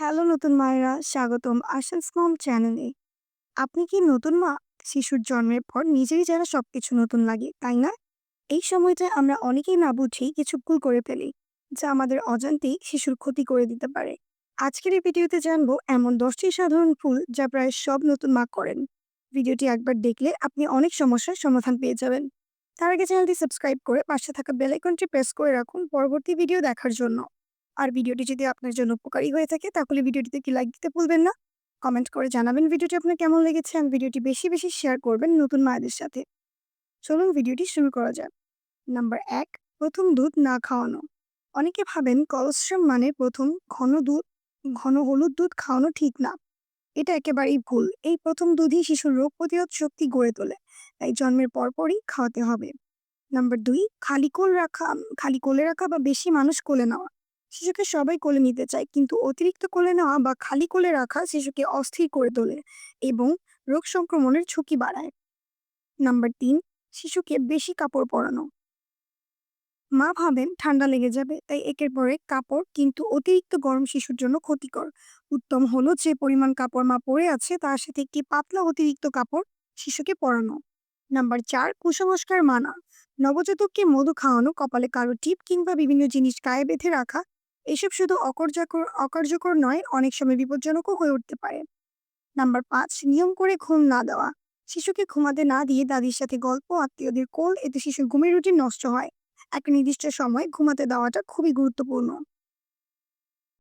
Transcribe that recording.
Hello নতুন মায়েরা, স্বাগতম আশাস মম চ্যানেলে আপনি কি নতুন মা? শিশুর জন্মের পর নিজেই যেন সবকিছু নতুন লাগে, তাই না? এই সময়টায় আমরা অনেকেই না বুঝেই কিছু ভুল করে ফেলি, যা আমাদের অজান্তেই শিশুর ক্ষতি করে দিতে পারে। আজকের এই ভিডিওতে জানব এমন দশটি সাধারণ ভুল যা প্রায় সব নতুন মা করেন। ভিডিওটি একবার দেখলে আপনি অনেক সমস্যার সমাধান পেয়ে যাবেন। তার আগে চ্যানেলটি সাবস্ক্রাইব করে পাশে থাকা বেল আইকনটি প্রেস করে রাখুন পরবর্তী ভিডিও দেখার জন্য। আর ভিডিওটি যদি আপনার জন্য উপকারী হয়ে থাকে, তাহলে ভিডিওটিতে কি লাইক দিতে ভুলবেন না। কমেন্ট করে জানাবেন ভিডিওটি আপনার কেমন লেগেছে আর ভিডিওটি বেশি বেশি শেয়ার করবেন নতুন মায়েদের সাথে। চলুন ভিডিওটি শুরু করা যাক। নাম্বার এক, প্রথম দুধ না খাওয়ানো। অনেকে ভাবেন কলস্ট্রাম মানে প্রথম ঘন দুধ, ঘন হলুদ দুধ খাওয়ানো ঠিক না। এটা একেবারেই ভুল। এই প্রথম দুধই শিশুর রোগ প্রতিরোধ শক্তি গড়ে তোলে, তাই জন্মের পরপরই খাওয়াতে হবে। নাম্বার দুই, খালি কোল রাখা, খালি কোলে রাখা বা বেশি মানুষ কোলে নেওয়া। শিশুকে সবাই কোলে নিতে চায়, কিন্তু অতিরিক্ত কোলে নেওয়া বা খালি কোলে রাখা শিশুকে অস্থির করে তোলে এবং রোগ সংক্রমণের ঝুঁকি বাড়ায়। নাম্বার তিন, শিশুকে বেশি কাপড় পরানো। মা ভাবেন ঠান্ডা লেগে যাবে, তাই একের পর কাপড় কিন্তু অতিরিক্ত গরম শিশুর জন্য ক্ষতিকর। উত্তম হলো যে পরিমাণ কাপড় মা পরে আছে, তার সাথে একটি পাতলা অতিরিক্ত কাপড় শিশুকে পরানো। নাম্বার চার, কুসংস্কার মানা। নবজাতককে মধু খাওয়ানো, কপালে কারও টিপ কিংবা বিভিন্ন জিনিস গায়ে বেঁধে রাখা এসব শুধু অকর্যকর, অকার্যকর নয়, অনেক সময় বিপজ্জনকও হয়ে উঠতে পারে। নাম্বার পাঁচ, নিয়ম করে ঘুম না দেওয়া। শিশুকে ঘুমাতে না দিয়ে দাদির সাথে গল্প, আত্মীয়দের কোল এতে শিশুর ঘুমের রুটিন নষ্ট হয়। এক নির্দিষ্ট সময় ঘুমাতে দেওয়াটা খুবই গুরুত্বপূর্ণ।